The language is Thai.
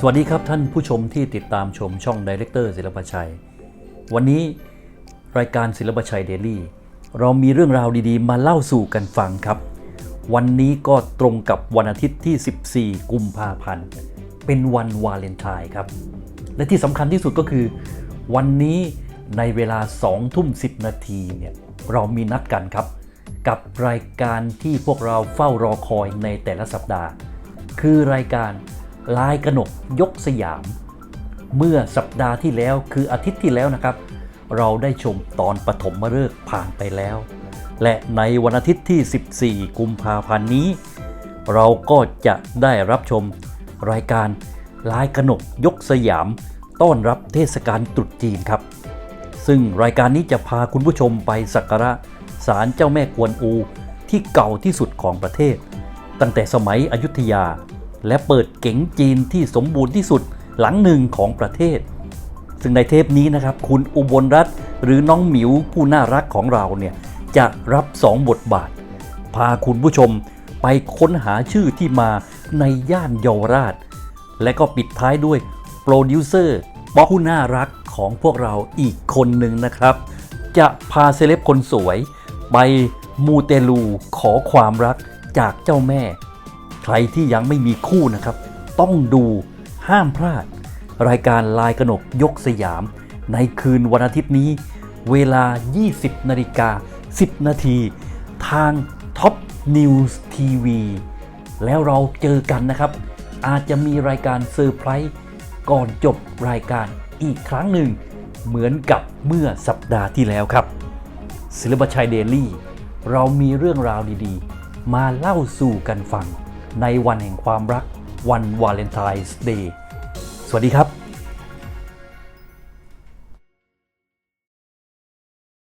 สวัสดีครับท่านผู้ชมที่ติดตามชมช่องดีเลกเตอร์ศิลปชัย วันนี้รายการศิลปชัยเดลี่เรามีเรื่องราวดีๆ มาเล่าสู่กันฟังครับ วันนี้ก็ตรงกับวันอาทิตย์ที่ 14 กุมภาพันธ์ เป็นวันวาเลนไทน์ครับ และที่สำคัญที่สุดก็คือ วันนี้ในเวลา 2 ทุ่ม 10 นาทีเนี่ยเรามีนัดกันครับ กับรายการที่พวกเราเฝ้ารอคอยในแต่ละสัปดาห์ คือรายการ ลายกระหนกยกสยาม เมื่อสัปดาห์ที่แล้วคืออาทิตย์ที่แล้วนะครับ เราได้ชมตอนปฐมฤกษ์ผ่านไปแล้ว และในวันอาทิตย์ที่ 14 กุมภาพันธ์นี้ เราก็จะได้รับชมรายการลายกระหนกยกสยาม ต้อนรับเทศกาลตรุษจีนครับ ซึ่งรายการนี้จะพาคุณผู้ชมไปสักการะศาลเจ้าแม่กวนอูที่เก่าที่สุดของประเทศ ตั้งแต่สมัยอยุธยา และเปิดเก๋งจีนที่สมบูรณ์ที่สุดหลังหนึ่งของประเทศ ซึ่งในเทปนี้นะครับ คุณอุบลรัตน์หรือน้องหมิวผู้น่ารักของเราเนี่ยจะรับ 2 บทบาท พาคุณผู้ชมไปค้นหาชื่อที่มาในย่านเยาวราช และก็ปิดท้ายด้วยโปรดิวเซอร์ป๊อกผู้น่ารักของพวกเราอีกคนหนึ่งนะครับ จะพาเซเลบคนสวย ไปมูเตลูขอความรักจากเจ้าแม่ ใครที่ยังไม่มีคู่นะครับ ต้องดูห้ามพลาด รายการลายกระหนกยกสยาม ในคืนวันอาทิตย์นี้ เวลา 20นาฬิกา10 นาที ทาง Top News TV แล้วเราเจอกันนะครับ อาจจะมีรายการเซอร์ไพรส์ก่อนจบรายการอีกครั้งหนึ่ง เหมือนกับเมื่อสัปดาห์ที่แล้วครับศิลปชัยเดลี่ เรามีเรื่องราวดีๆ มาเล่าสู่กันฟัง ในวันแห่งความรักวันวาเลนไทน์เดย์สวัสดีครับ